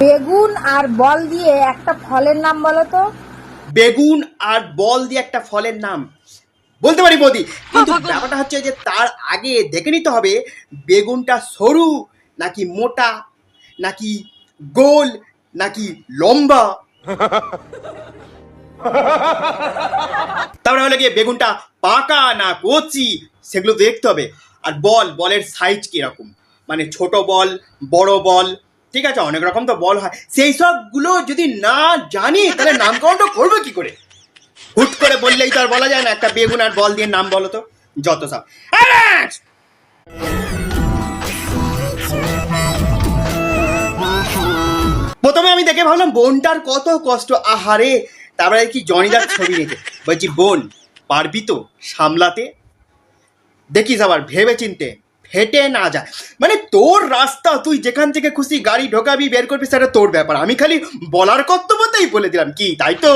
বেগুন আর বল দিয়ে একটা ফলের নাম বলো তো। বেগুন আর বল দিয়ে একটা ফলের নাম। বলতে পারি বৌদি কিন্তু ব্যাপারটা হচ্ছে যে তার আগে দেখে নিতে হবে বেগুনটা সরু নাকি মোটা নাকি গোল নাকি লম্বা। তারপরে হলে গিয়ে বেগুনটা পাকা না কচি সেগুলো দেখতে হবে। আর বল বলের সাইজ কীরকম? মানে ছোট বল বড় বল ঠিক আছে, অনেক রকম তো বল হয়। সেই সবগুলো যদি না জানি, তাহলে নামকরণটা করব কি করে? হুট করে বললেই তো আর বলা যায় না, একটা বেগুন আর বল দিয়ে নাম বলো তো, যত সব। প্রথমে আমি দেখে ভাবলাম, বোনটার কত কষ্ট। আহারে, তারপরে কি জনিদার ছবি নিতে বলছি, বোন, পারবি তো সামলাতে? দেখিস আবার ভেবে চিনতে ফেটে না যায়। মানে তোর রাস্তা তুই যেখান থেকে খুশি গাড়ি ঢোকাবি বের করবি সেটা তোর ব্যাপার। আমি খালি বলার কর্তব্যতেই বলে দিলাম। কি তাই তো?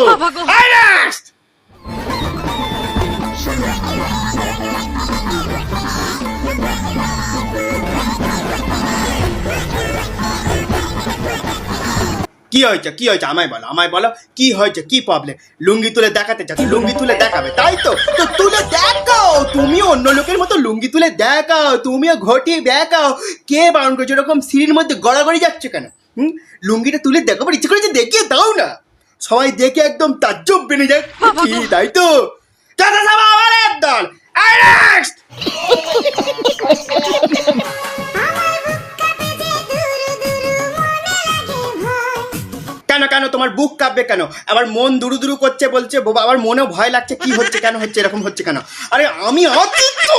কি হয়েছে? কি হয়েছে? আমায় বলো আমায় বলো কি হয়েছে? কি প্রবলেম লুঙ্গি তুলে দেখাতে চাচ্ছ লুঙ্গি তুলে দেখাবে তাই তো? তো তুলে দেখাও! তুমি অন্য লোকের মতো লুঙ্গি তুলে দেখাও, তুমিও ঘটিয়ে দেখাও। কে বারণ করছ? এরকম সিঁড়ির মধ্যে গড়াগড়ি যাচ্ছে কেন? হুম? লুঙ্গিটা তুলে দেখাবার ইচ্ছে করেছে দেখিয়ে দাও না। সবাই দেখে একদম তাজ্জব বেনে যায়। তাই তো? কেন কেন, তোমার বুক কাঁপবে কেন? আবার মন দুরু দুরু করছে, বলছে, বাবা, আমার মনেও ভয় লাগছে, কি হচ্ছে, কেন হচ্ছে, এরকম হচ্ছে কেন? আরে, আমি আছি তো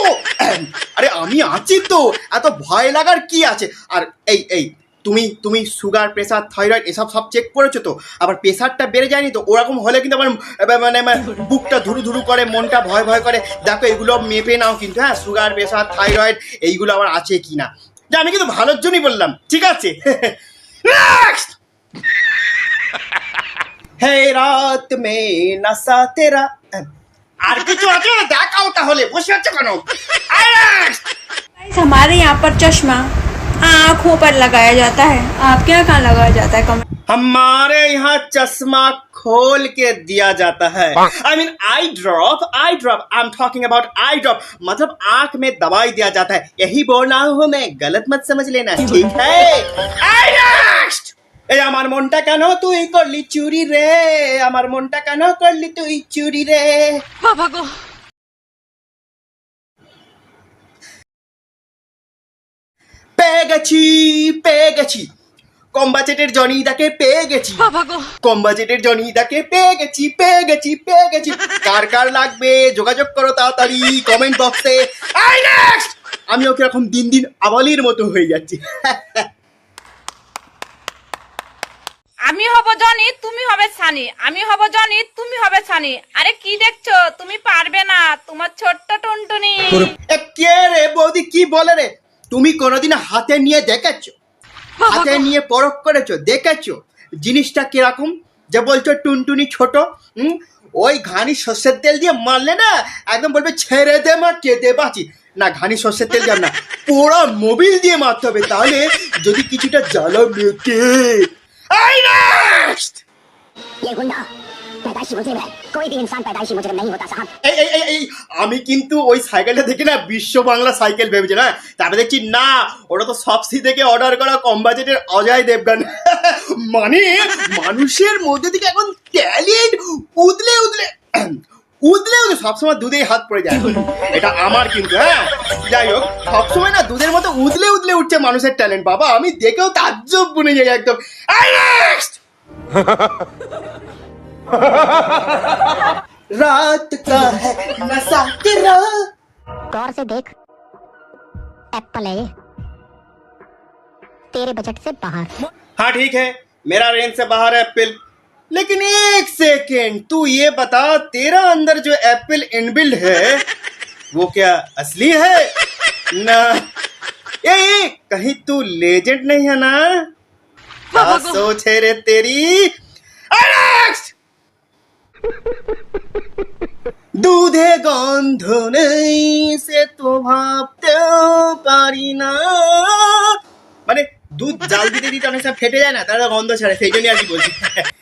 আরে, আমি আছি তো এত ভয় লাগার কি আছে? আর এই এই, তুমি তুমি সুগার প্রেসার থাইরয়েড এসব সব চেক করেছ তো? আবার প্রেসারটা বেড়ে যায়নি তো? ওরকম হলে কিন্তু আমার মানে বুকটা ধুরু ধুরু করে, মনটা ভয় ভয় করে। দেখো, এগুলো মেপে নাও কিন্তু হ্যাঁ সুগার প্রেসার থাইরয়েড এইগুলো আবার আছে কি না আমি কিন্তু ভালোর জন্যই বললাম, ঠিক আছে? হে রাত মে নসা তেরা আর কিছু আছে দেখাও তাহলে বসে আছো কেন আরে! गाइस, हमारे यहाँ पर चश्मा आँखों पर लगाया जाता है आपके यहाँ कहाँ लगाया जाता है कमेंट हमारे यहाँ चश्मा खोल के दिया जाता है I mean I drop I drop I am talking about I drop मतलब आंख में दवाई दिया जाता है यही बोल रहा हूँ मैं गलत मत समझ लेना ठीक है आई next! এই আমার মনটা কেন তুই করলি চুরি রে? আমার মনটা কেন করলি তুই চুরি রে? বাবা গো। পেয়ে গেছি পেয়ে গেছি। কম বাজেটের জনিদাকে পেয়ে গেছি। কম বাজেটের জনিদাকে পেয়ে গেছি পেয়ে গেছি পেয়ে গেছি। কার কার লাগবে যোগাযোগ করো তাড়াতাড়ি কমেন্ট বক্সে আই নেক্সট আমি ওকে এরকম দিন দিন আবালির মতো হয়ে যাচ্ছি। আমি হব জনি তুমি হবে সানি আমি হব জনি তুমি হবে সানি আরে কি দেখছ? তুমি পারবে না। তোমার ছোট্ট টুনটুনি। এ, কে রে বৌদি কি বলে রে? তুমি কোনোদিন হাতে নিয়ে দেখেছ? হাতে নিয়ে পরখ করেছ দেখেছ? জিনিসটা কীরকম? যে বলছো টুনটুনি ছোট হুম? ওই ঘানি সর্ষের তেল দিয়ে মারলে না একদম বলবে ছেড়ে দে মা কেটে বাঁচি। না ঘানি সর্ষের তেল দিয়ে না। পোড়া মোবিল দিয়ে মারতে হবে তাহলে যদি কিছুটা জ্বালা মেটে আই নেক্সট ये गुंडा पैदाइशी मुजरिम है कोई भी इंसान पैदाइशी मुजरिम नहीं होता साहब এই এই এই এই আমি কিন্তু ওই সাইকেলটা দেখে না বিশ্ব বাংলা সাইকেল ভেবেছি না তারপরে দেখছি না ওটা তো সবসি থেকে অর্ডার করা কম বাজেটের অজয় দেবগান মানে মানুষের মধ্যে থেকে এখন ট্যালেন্ট উদলে উদলে উদলে উদলে সবসময় দুধেই হাত পড়ে যায় এটা আমার কিন্তু হ্যাঁ যাই হোক সবসময় না দুধের মতো উদলে উদলে উঠছে মানুষের ট্যালেন্ট বাবা আমি দেখেও তাজ্জব বনে যাই একদম আই নেক্সট रात का है नशा तेरा गौर से देख एप्पल है ये तेरे बजट से बाहर हाँ ठीक है मेरा रेंज से बाहर है एप्पल लेकिन एक सेकेंड तू ये बता तेरा अंदर जो एप्पल इनबिल्ड है वो क्या असली है ना ए, ए कहीं तू लेजेंड नहीं है ना क्या सोच है रे तेरी Next! দুধে গন্ধ নেই সে তো ভাবতেও পারি না মানে দুধ জাল দিতে দিতে অনেক সময় ফেটে যায় না তারা গন্ধ ছাড়ে সেই জন্যই আর কি বলছি Next!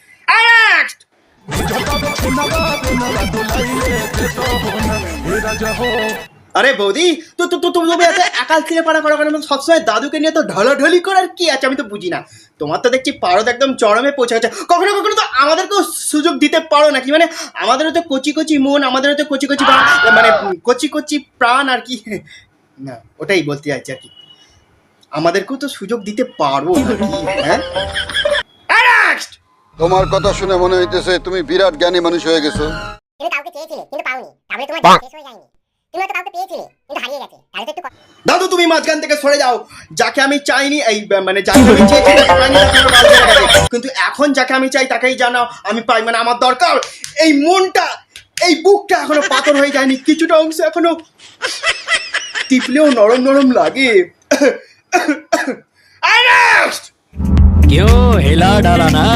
আরে বৌদি, তো তো তুমি এত একাল ছেলে পাড়া করো কেন? সবসময় দাদুকে নিয়ে তো ঢলাঢলি করার কি আছে? আমি তো বুঝি না। তোমার তো দেখছি পারদ একদম চরমে পৌঁছে গেছে। কখনো কখনো তো আমাদেরকেও সুযোগ দিতে পারো নাকি? মানে আমাদেরও তো কচি কচি মন, আমাদেরও তো কচি কচি মানে কচি কচি প্রাণ আর কি। না, ওটাই বলতে চাইছি আর কি। আমাদেরকেও তো সুযোগ দিতে পারো হ্যাঁ! তোমার কথা শুনে মনে হইতেছে তুমি বিরাট জ্ঞানী মানুষ হয়ে গেছো তুমি কাউকে চেয়েছিলে কিন্তু পাওনি তাহলে তোমার জ্ঞান শেষ হয়ে যায়নি তুমি হয়তো কাউকে পেয়েছিলে কিন্তু হারিয়ে গেছে তাহলে তো একটু ক- দাদু তুমি মাঝখান থেকে সরে যাও যাকে আমি চাইনি এই ব- মানে যাকে আমি চেয়েছি তাকে পাইনি, তাকে আমার ভালো লেগে গেছে। কিন্তু এখন যাকে আমি চাই তাকেই জানাও আমি পাই মানে আমার দরকার এই মনটা এই বুকটা এখনো পাথর হয়ে যায়নি কিছুটা অংশ এখনো টিপলেও নরম নরম লাগে I next! क्यों हिला डाला ना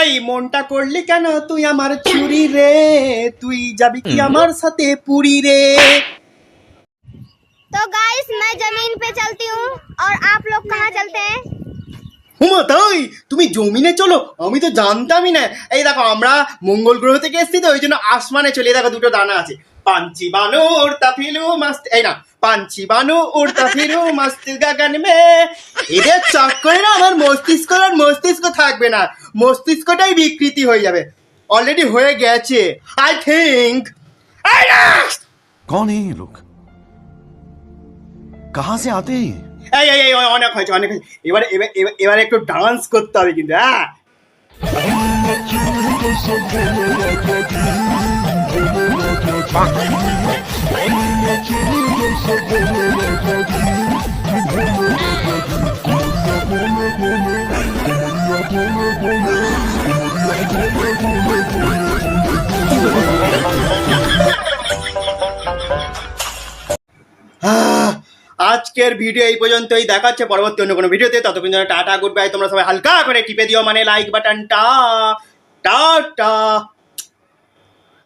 এই মনটা করলি কেন তুই আমার চুরি রে তুই যাবি কি আমার সাথে পুরী রে तो गाइस मैं जमीन पे चलती हूँ और आप लोग कहाँ चलते हैं হুমা তাই তুমি জমিনে চলো আমি তো জানতামই না এই দেখো আমরা মঙ্গল গ্রহ থেকে এসেছি তো ওই জন্য আসমানে চলে এই দেখো দুটো দানা আছে পাঞ্চি বানু উড়তা ফিলু মাস্ত এই না পাঞ্চি বানু উড়তা ফিলু মস্ত গাগান মে। এদের চক্করে না আমার মস্তিষ্ক আর মস্তিষ্ক থাকবে না মস্তিষ্কটাই বিকৃতি হয়ে যাবে। অলরেডি হয়ে গেছে আই থিঙ্ক কোন এই লোক কাহা সে আতে এই এই এই অনেক হয়েছে অনেক হয়েছে। এবার এবার এবার একটু ডান্স করতে হবে কিন্তু হ্যাঁ? আজকের ভিডিও এই পর্যন্তই। দেখাচ্ছে পরবর্তী অন্য কোনো ভিডিওতে। ততক্ষণ জন্য টাটা গুড বাই তোমরা সবাই হালকা করে টিপে দিও মানে লাইক বাটনটা টাটা।